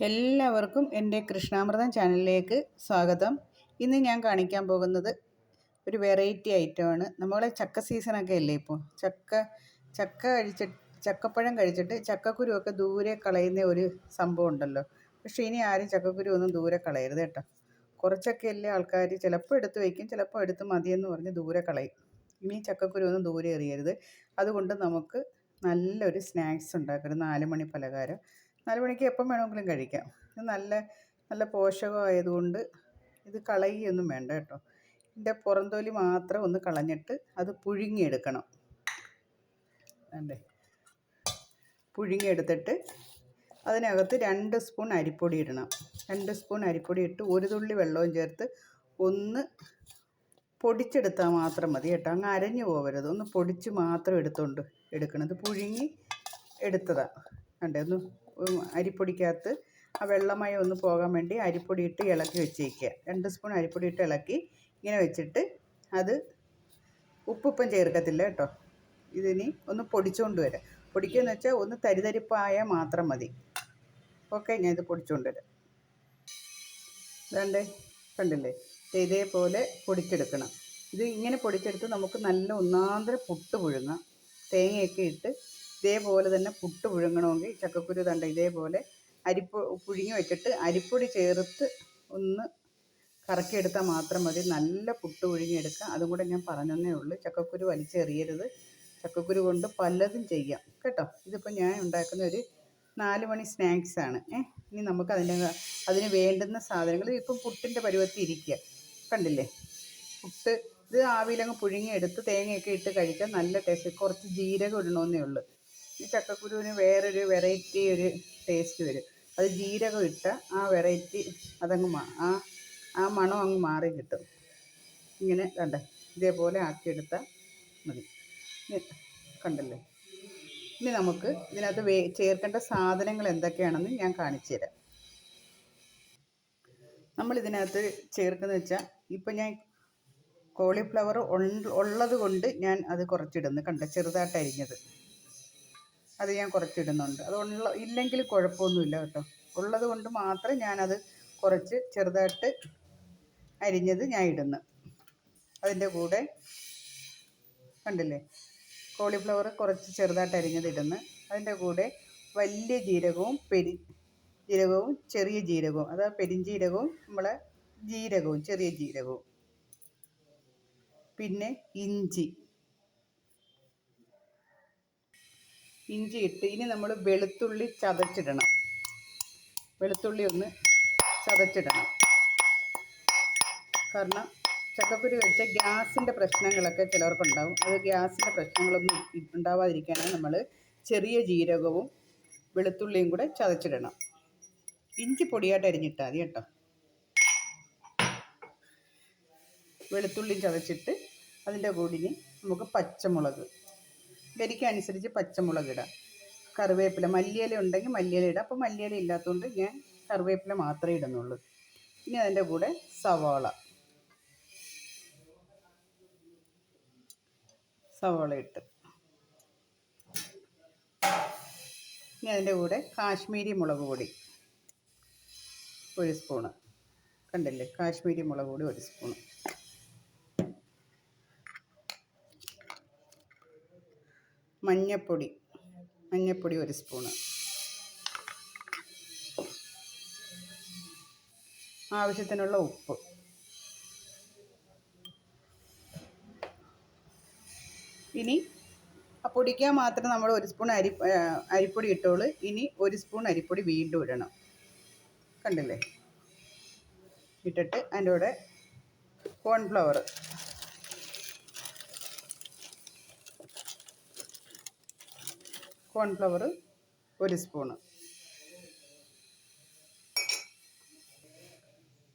എല്ലാവർക്കും എന്റെ കൃഷ്ണാമൃതം ചാനലിലേക്ക് സ്വാഗതം. ഇന്ന് ഞാൻ കാണിക്കാൻ പോകുന്നത് ഒരു വെറൈറ്റി ഐറ്റമാണ്. നമ്മളെ ചക്ക സീസണൊക്കെ അല്ലേ ഇപ്പോൾ ചക്ക ചക്ക കഴിച്ചിട്ട് ചക്കപ്പഴം കഴിച്ചിട്ട് ചക്കക്കുരുവൊക്കെ ദൂരെ കളയുന്ന ഒരു സംഭവം ഉണ്ടല്ലോ. പക്ഷേ ഇനി ആരും ചക്കക്കുരു ഒന്നും ദൂരെ കളയരുത് കേട്ടോ. കുറച്ചൊക്കെ അല്ലേ ആൾക്കാർ ചിലപ്പോൾ എടുത്ത് വയ്ക്കും ചിലപ്പോൾ എടുത്ത് മതിയെന്ന് പറഞ്ഞ് ദൂരെ കളയും. ഇനി ചക്കക്കുരു ഒന്നും ദൂരെ എറിയരുത്. അതുകൊണ്ട് നമുക്ക് നല്ലൊരു സ്നാക്സ് ഉണ്ടാക്കരുത്. നാല് മണി പലഹാരം. നാല് മണിക്ക് എപ്പം വേണമെങ്കിലും കഴിക്കാം. ഇത് നല്ല നല്ല പോഷകമായതുകൊണ്ട് ഇത് കളയുകയൊന്നും വേണ്ട കേട്ടോ. ഇതിന്റെ പുറംതൊലി മാത്രം ഒന്ന് കളഞ്ഞിട്ട് അത് പുഴുങ്ങിയെടുക്കണം. അല്ലേ പുഴുങ്ങിയെടുത്തിട്ട് അതിനകത്ത് രണ്ട് സ്പൂൺ അരിപ്പൊടി ഇടണം. രണ്ട് സ്പൂൺ അരിപ്പൊടി ഇട്ട് ഒരു തുള്ളി വെള്ളവും ചേർത്ത് ഒന്ന് പൊടിച്ചെടുത്താൽ മാത്രം മതി കേട്ടോ. അങ്ങ് അരഞ്ഞു പോകരുത് ഒന്ന് പൊടിച്ച് മാത്രം എടുത്തുകൊണ്ട് എടുക്കണം. ഇത് പുഴുങ്ങി എടുത്തതാണ് കണ്ടേ? ഒന്ന് അരിപ്പൊടിക്കകത്ത് ആ വെള്ളമയം ഒന്ന് പോകാൻ വേണ്ടി അരിപ്പൊടി ഇട്ട് ഇളക്കി വെച്ചേക്കുക രണ്ട് സ്പൂൺ അരിപ്പൊടി ഇട്ട് ഇളക്കി ഇങ്ങനെ വെച്ചിട്ട് അത് ഉപ്പിപ്പം ചേർക്കത്തില്ല കേട്ടോ. ഇതിനി ഒന്ന് പൊടിച്ചുകൊണ്ട് വരാം. പൊടിക്കുകയെന്ന് വെച്ചാൽ ഒന്ന് തരിതരിപ്പായാൽ മാത്രം മതി. ഓക്കെ ഞാൻ ഇത് പൊടിച്ചുകൊണ്ട് വരാം. വേണ്ടേ കണ്ടില്ലേ? ഇതേപോലെ പൊടിച്ചെടുക്കണം. ഇത് ഇങ്ങനെ പൊടിച്ചെടുത്ത് നമുക്ക് നല്ല ഒന്നാന്തര പുട്ട് പുഴുങ്ങാം. തേങ്ങയൊക്കെ ഇട്ട് ഇതേപോലെ തന്നെ പുട്ട് പുഴുങ്ങണമെങ്കിൽ ചക്കക്കുരു തണ്ട ഇതേപോലെ അരിപ്പൊ പുഴുങ്ങി വെച്ചിട്ട് അരിപ്പൊടി ചേർത്ത് ഒന്ന് കറക്കിയെടുത്താൽ മാത്രം മതി. നല്ല പുട്ട് പുഴുങ്ങിയെടുക്കാം അതും കൂടെ ഞാൻ പറഞ്ഞതേ ഉള്ളൂ. ചക്കക്കുരു വലിച്ചെറിയരുത്. ചക്കക്കുരു കൊണ്ട് പലതും ചെയ്യാം. കേട്ടോ? ഇതിപ്പോൾ ഞാൻ ഉണ്ടാക്കുന്ന ഒരു നാല് മണി സ്നാക്സാണ് ഏ ഇനി നമുക്ക് അതിന്റെ അതിന് വേണ്ടുന്ന സാധനങ്ങൾ ഇപ്പം പുട്ടിന്റെ പരുവത്തിൽ ഇരിക്കുക. കണ്ടില്ലേ? പുട്ട് ഇത് ആവിയിലങ്ങ് പുഴുങ്ങിയെടുത്ത് തേങ്ങയൊക്കെ ഇട്ട് കഴിക്കാൻ നല്ല ടേസ്റ്റ്. കുറച്ച് ജീരകം ഇടണമെന്നേ ഉള്ളൂ. ഈ ചക്കക്കുരുവിന് വേറൊരു വെറൈറ്റി ഒരു ടേസ്റ്റ് വരും. അത് ജീരകം ഇട്ട ആ വെറൈറ്റി അതങ്ങ് ആ ആ മണം അങ്ങ് മാറി കിട്ടും. ഇങ്ങനെ കണ്ടേ ഇതേപോലെ ആക്കിയെടുത്താൽ മതി. കണ്ടല്ലേ? ഇനി നമുക്ക് ഇതിനകത്ത് വേ ചേർക്കേണ്ട സാധനങ്ങൾ എന്തൊക്കെയാണെന്ന് ഞാൻ കാണിച്ചു തരാം. നമ്മൾ ഇതിനകത്ത് ചേർക്കുന്ന വെച്ചാൽ ഇപ്പം ഞാൻ കോളിഫ്ലവർ ഉള്ളത് കൊണ്ട് ഞാൻ അത് കുറച്ചിടുന്നു. കണ്ട ചെറുതായിട്ട് അരിഞ്ഞത് അത് ഞാൻ കുറച്ചിടുന്നുണ്ട്. അത് ഉള്ള ഇല്ലെങ്കിൽ കുഴപ്പമൊന്നുമില്ല കേട്ടോ. ഉള്ളത് കൊണ്ട് മാത്രം ഞാനത് കുറച്ച് ചെറുതായിട്ട് അരിഞ്ഞത് ഞാൻ ഇടുന്നു. അതിന്റെ കൂടെ കണ്ടില്ലേ? കോളിഫ്ലവർ കുറച്ച് ചെറുതായിട്ട് അരിഞ്ഞത് ഇടുന്നു. അതിന്റെ കൂടെ വലിയ ജീരകവും പെരി ജീരകവും ചെറിയ ജീരകവും അതാ പെരിഞ്ജീരകവും നമ്മളെ ജീരകവും ചെറിയ ജീരകവും. പിന്നെ ഇഞ്ചി. ഇഞ്ചി ഇട്ട് ഇനി നമ്മൾ വെളുത്തുള്ളി ചതച്ചിടണം. വെളുത്തുള്ളി ഒന്ന് ചതച്ചിടണം. കാരണം ചക്കക്കുരു കഴിച്ചാൽ ഗ്യാസിന്റെ പ്രശ്നങ്ങളൊക്കെ ചിലർക്കുണ്ടാവും. അത് ഗ്യാസിന്റെ പ്രശ്നങ്ങളൊന്നും ഉണ്ടാവാതിരിക്കാനാണ് നമ്മൾ ചെറിയ ജീരകവും വെളുത്തുള്ളിയും കൂടെ ചതച്ചിടണം. ഇഞ്ചി പൊടിയായിട്ട് അരിഞ്ഞിട്ടാൽ മതി കേട്ടോ. വെളുത്തുള്ളി ചതച്ചിട്ട് അതിന്റെ കൂടിന് നമുക്ക് പച്ചമുളക് അനുസരിച്ച് പച്ചമുളക് ഇടാം കറിവേപ്പില മല്ലിയില ഉണ്ടെങ്കിൽ മല്ലിയില ഇടാം. അപ്പോൾ മല്ലിയില ഇല്ലാത്തതുകൊണ്ട് ഞാൻ കറിവേപ്പില മാത്രമേ ഇടുന്നുള്ളൂ. ഇനി അതിന്റെ കൂടെ സവാള. സവാള ഇട്ട്. ഇനി അതിന്റെ കൂടെ കാശ്മീരി മുളക് പൊടി ഒരു സ്പൂണ്. കണ്ടില്ലേ? കാശ്മീരി മുളക് പൊടി ഒരു സ്പൂണ്. മഞ്ഞപ്പൊടി. മഞ്ഞപ്പൊടി ഒരു സ്പൂണ്. ആവശ്യത്തിനുള്ള ഉപ്പ്. ഇനി പൊടിക്കാൻ മാത്രം നമ്മൾ ഒരു സ്പൂൺ അരി അരിപ്പൊടി ഇട്ടോളൂ. ഇനി ഒരു സ്പൂൺ അരിപ്പൊടി വീണ്ടും ഇടണം. കണ്ടില്ലേ? ഇട്ടിട്ട് അതിന്റെ കൂടെ കോൺഫ്ലവർ കോൺഫ്ലവർ ഒരു സ്പൂണ്.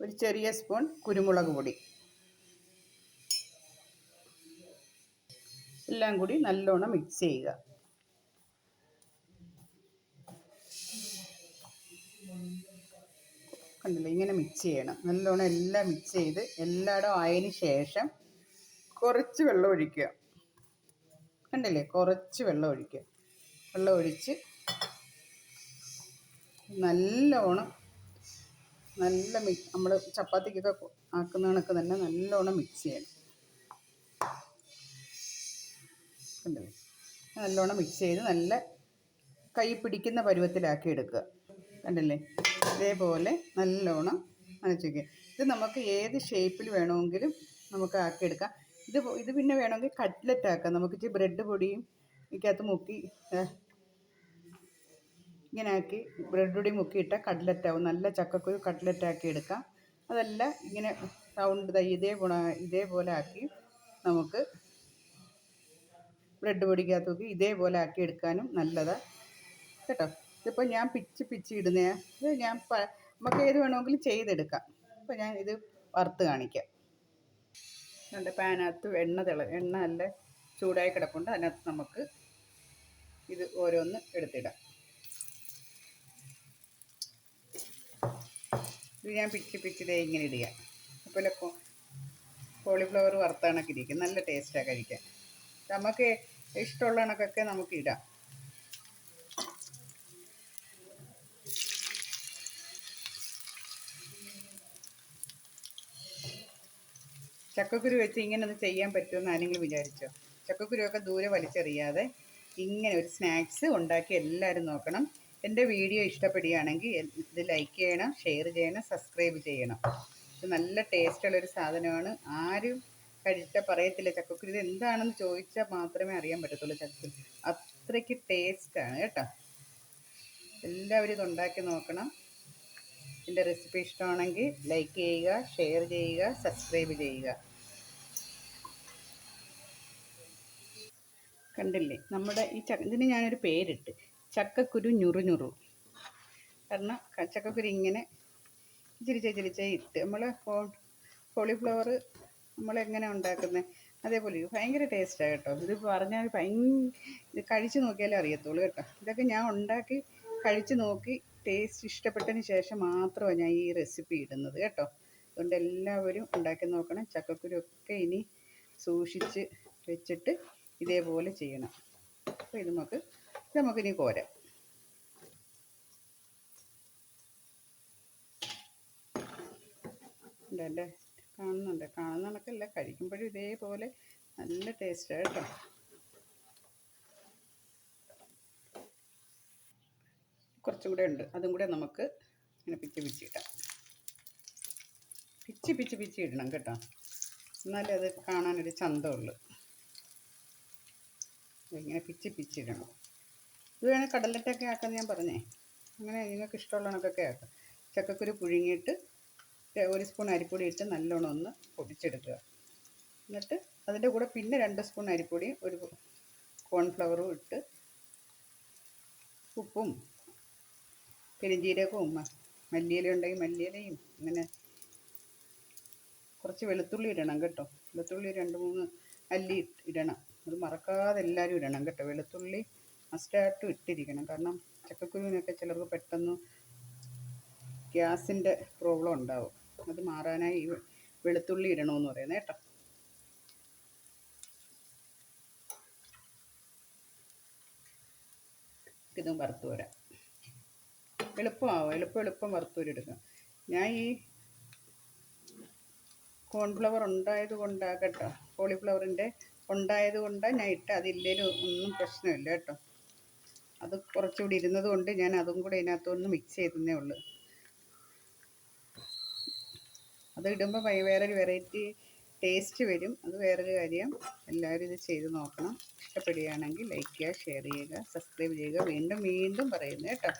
ഒരു ചെറിയ സ്പൂൺ കുരുമുളക് പൊടി. എല്ലാം കൂടി നല്ലോണം മിക്സ് ചെയ്യുക. കണ്ടില്ല? ഇങ്ങനെ മിക്സ് ചെയ്യണം. നല്ലോണം എല്ലാം മിക്സ് ചെയ്ത് എല്ലായിടും ആയതിന് ശേഷം കുറച്ച് വെള്ളം ഒഴിക്കുക. കണ്ടില്ലേ? കുറച്ച് വെള്ളം ഒഴിക്കുക. വെള്ളം ഒഴിച്ച് നല്ലോണം നല്ല മിക്സ് നമ്മൾ ചപ്പാത്തിക്കൊക്കെ ആക്കുന്ന കണക്ക് തന്നെ നല്ലോണം മിക്സ് ചെയ്യണം. കണ്ടില്ലേ നല്ലോണം മിക്സ് ചെയ്ത് നല്ല കൈ പിടിക്കുന്ന പരുവത്തിലാക്കി എടുക്കുക. കണ്ടില്ലേ? ഇതേപോലെ നല്ലോണം നനച്ചിരിക്കുക ഇത് നമുക്ക് ഏത് ഷേപ്പിൽ വേണമെങ്കിലും നമുക്ക് ആക്കിയെടുക്കാം ഇത് ഇത് പിന്നെ വേണമെങ്കിൽ കട്ട്ലറ്റ് ആക്കാം. നമുക്ക് ഇച്ചിരി ബ്രെഡ് പൊടിയും ഇതിനകത്ത് മുക്കി ഇങ്ങനെ ആക്കി ബ്രെഡ് പൊടി മുക്കിയിട്ട കട്ട്ലറ്റ് ആവും നല്ല ചക്കക്കുരു കട്ട്ലറ്റ് ആക്കി എടുക്കാം. അതല്ല ഇങ്ങനെ റൗണ്ട് ഇതേ ഗുണ ഇതേപോലെ ആക്കി നമുക്ക് ബ്രെഡ് പൊടിക്കകത്ത് നോക്കി ഇതേപോലെ ആക്കി എടുക്കാനും നല്ലതാണ് കേട്ടോ? ഇതിപ്പോൾ ഞാൻ പിച്ച് പിച്ച് ഇടുന്നയാ ഇത് ഞാൻ നമുക്ക് ഏത് വേണമെങ്കിലും ചെയ്തെടുക്കാം. അപ്പോൾ ഞാൻ ഇത് വറുത്ത് കാണിക്കാം. എന്റെ പാനകത്ത് എണ്ണ തിള എണ്ണ നല്ല ചൂടായി കിടപ്പുണ്ട്. അതിനകത്ത് നമുക്ക് ഇത് ഓരോന്ന് എടുത്തിടാം. ഇത് ഞാൻ പിച്ച് ദേ ഇങ്ങനെ ഇടുക. അതുപോലെ കോളിഫ്ലവർ വറുത്താണൊക്കെ ഇരിക്കും. നല്ല ടേസ്റ്റാണ് കഴിക്കാൻ. നമുക്ക് ഇഷ്ടമുള്ള കണക്കൊക്കെ നമുക്ക് ഇടാം. ചക്കക്കുരു വെച്ച് ഇങ്ങനെ ഒന്ന് ചെയ്യാൻ പറ്റുമെന്ന് ആരെങ്കിലും വിചാരിച്ചോ? ചക്കക്കുരുവൊക്കെ ദൂരെ വലിച്ചെറിയാതെ ഇങ്ങനെ ഒരു സ്നാക്സ് ഉണ്ടാക്കി എല്ലാവരും നോക്കണം. എന്റെ വീഡിയോ ഇഷ്ടപ്പെടുകയാണെങ്കിൽ ഇത് ലൈക്ക് ചെയ്യണം ഷെയർ ചെയ്യണം സബ്സ്ക്രൈബ് ചെയ്യണം. ഇത് നല്ല ടേസ്റ്റുള്ളൊരു സാധനമാണ്. ആരും കഴിച്ചാൽ പറയത്തില്ല ചക്കക്കുരു ഇത് എന്താണെന്ന് ചോദിച്ചാൽ മാത്രമേ അറിയാൻ പറ്റത്തുള്ളൂ ചക്കക്കുരു. അത്രയ്ക്ക് ടേസ്റ്റാണ് കേട്ടോ. എല്ലാവരും ഇത് ഉണ്ടാക്കി നോക്കണം. എന്റെ റെസിപ്പി ഇഷ്ടമാണെങ്കിൽ ലൈക്ക് ചെയ്യുക ഷെയർ ചെയ്യുക സബ്സ്ക്രൈബ് ചെയ്യുക. കണ്ടില്ലേ? നമ്മുടെ ഈ ചക്ക ഇതിന് ഞാനൊരു പേരിട്ട് ചക്കക്കുരു ഞുറു ഞുറു. കാരണം ചക്കക്കുരു ഇങ്ങനെ ചിരിച്ച ചിരിച്ച ഇട്ട് നമ്മൾ കോളിഫ്ലവർ നമ്മളെങ്ങനെ ഉണ്ടാക്കുന്നത് അതേപോലെ ഭയങ്കര ടേസ്റ്റാണ് കേട്ടോ. ഇത് പറഞ്ഞാൽ ഭയങ്കര കഴിച്ചു നോക്കിയാലേ അറിയത്തുള്ളൂ കേട്ടോ. ഇതൊക്കെ ഞാൻ ഉണ്ടാക്കി കഴിച്ച് നോക്കി ടേസ്റ്റ് ഇഷ്ടപ്പെട്ടതിന് ശേഷം മാത്രമാണ് ഞാൻ ഈ റെസിപ്പി ഇടുന്നത് കേട്ടോ. അതുകൊണ്ട് എല്ലാവരും ഉണ്ടാക്കി നോക്കണം. ചക്കക്കുരൊക്കെ ഇനി സൂക്ഷിച്ച് വെച്ചിട്ട് ഇതേപോലെ ചെയ്യണം. അപ്പോൾ ഇത് നമുക്ക് നമുക്കിനി കോരാം. ഉണ്ടല്ലേ? കാണുന്നുണ്ട്. കാണുന്ന കണക്കല്ല കഴിക്കുമ്പോഴും ഇതേപോലെ നല്ല ടേസ്റ്റാണ് കേട്ടോ. കുറച്ചും കൂടെ ഉണ്ട്. അതും കൂടെ നമുക്ക് ഇങ്ങനെ പിച്ച് പിച്ചിടാം പിച്ച് പിച്ച് പിച്ച് ഇടണം കേട്ടോ. എന്നാലേ അത് കാണാനൊരു ചന്തമുള്ളൂ. ഇങ്ങനെ പിച്ച് പിച്ച് ഇടണം. ഇത് വേണേൽ കടലറ്റൊക്കെ ആക്കാൻ ഞാൻ പറഞ്ഞേ. അങ്ങനെ നിങ്ങൾക്ക് ഇഷ്ടമുള്ള കണക്കൊക്കെ ആക്കാം. ചക്കക്കുരു പുഴുങ്ങിയിട്ട് ഒരു സ്പൂൺ അരിപ്പൊടി ഇട്ട് നല്ലോണം ഒന്ന് പൊടിച്ചെടുക്കുക. എന്നിട്ട് അതിന്റെ കൂടെ പിന്നെ രണ്ട് സ്പൂൺ അരിപ്പൊടിയും ഒരു കോൺഫ്ലവറും ഇട്ട് ഉപ്പും പെരുംജീരകവും മല്ലിയില ഉണ്ടെങ്കിൽ മല്ലിയിലയും അങ്ങനെ കുറച്ച് വെളുത്തുള്ളി ഇടണം കേട്ടോ. വെളുത്തുള്ളി രണ്ട് മൂന്ന് അല്ലി ഇടണം. അത് മറക്കാതെ എല്ലാവരും ഇടണം കേട്ടോ. വെളുത്തുള്ളി മസ്റ്റായിട്ടും ഇട്ടിരിക്കണം. കാരണം ചക്കക്കുരുവിനൊക്കെ ചിലർക്ക് പെട്ടെന്ന് ഗ്യാസിന്റെ പ്രോബ്ലം ഉണ്ടാവും. അത് മാറാനായി വെളുത്തുള്ളി ഇടണമെന്ന് പറയുന്നത് കേട്ടോ. ഇതും വറുത്ത് വരാം എളുപ്പമാവും എളുപ്പം എളുപ്പം വറുത്തൂരെടുക്കാം ഞാൻ ഈ കോൺഫ്ലവർ ഉണ്ടായത് കൊണ്ടാണ് കേട്ടോ. കോളിഫ്ലവറിന്റെ ഉണ്ടായത് കൊണ്ടാണ് ഞാൻ ഇട്ട് അതില്ലേലും ഒന്നും പ്രശ്നമില്ല കേട്ടോ. അത് കുറച്ചുകൂടി ഇരുന്നത് കൊണ്ട് ഞാൻ അതും കൂടെ ഇതിനകത്തൊന്ന് മിക്സ് ചെയ്തേ ഉള്ളൂ. അത് ഇടുമ്പോൾ വേറൊരു വെറൈറ്റി ടേസ്റ്റ് വരും. അത് വേറൊരു കാര്യം എല്ലാവരും ഇത് ചെയ്ത് നോക്കണം. ഇഷ്ടപ്പെടുകയാണെങ്കിൽ ലൈക്ക് ചെയ്യുക ഷെയർ ചെയ്യുക സബ്സ്ക്രൈബ് ചെയ്യുക. വീണ്ടും വീണ്ടും പറയുന്നു കേട്ടോ.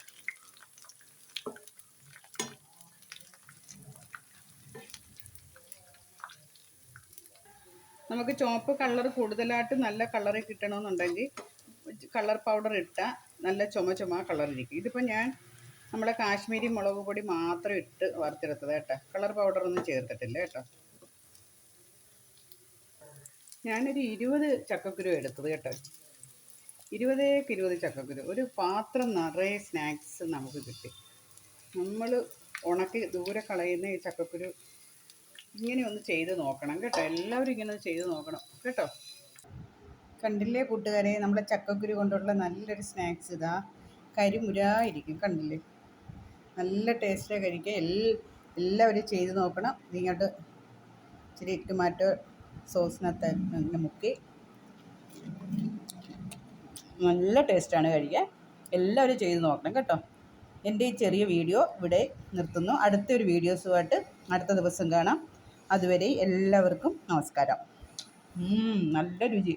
നമുക്ക് ചുവപ്പ് കളർ കൂടുതലായിട്ട് നല്ല കളറ് കിട്ടണമെന്നുണ്ടെങ്കിൽ കളർ പൗഡർ ഇട്ടാൽ നല്ല ചുമ ചുമ കളറിരിക്കും ഇതിപ്പോൾ ഞാൻ നമ്മളെ കാശ്മീരി മുളക് പൊടി മാത്രം ഇട്ട് വറുത്തെടുത്തത് കേട്ടോ. കളർ പൗഡറൊന്നും ചേർത്തിട്ടില്ല കേട്ടോ. ഞാനൊരു ഇരുപത് ചക്കക്കുരു എടുത്തത് കേട്ടോ. ഇരുപതേക്ക് ഇരുപത് ചക്കക്കുരു. ഒരു പാത്രം നിറയെ സ്നാക്സ് നമുക്ക് കിട്ടി. നമ്മൾ ഉണക്കി ദൂരെ കളയുന്ന ഈ ചക്കക്കുരു ഇങ്ങനെ ഒന്ന് ചെയ്ത് നോക്കണം കേട്ടോ. എല്ലാവരും ഇങ്ങനെ ചെയ്ത് നോക്കണം കേട്ടോ. കണ്ടില്ലേ കൂട്ടുകാരെ? നമ്മുടെ ചക്കക്കുരു കൊണ്ടുള്ള നല്ലൊരു സ്നാക്സ് ഇതാ. കരിമുരായിരിക്കും കണ്ടില്ലേ? നല്ല ടേസ്റ്റിലാണ് കഴിക്കുക എല്ലാ എല്ലാവരും ചെയ്ത് നോക്കണം. ഇതിങ്ങോട്ട് ഇച്ചിരി ടൊമാറ്റോ സോസിനകത്ത് ഇങ്ങനെ മുക്കി. നല്ല ടേസ്റ്റാണ് കഴിക്കാൻ എല്ലാവരും ചെയ്ത് നോക്കണം കേട്ടോ. എന്റെ ഈ ചെറിയ വീഡിയോ ഇവിടെ നിർത്തുന്നു. അടുത്തൊരു വീഡിയോസുമായിട്ട് അടുത്ത ദിവസം കാണാം. അതുവരെ എല്ലാവർക്കും നമസ്കാരം. നല്ല രുചി.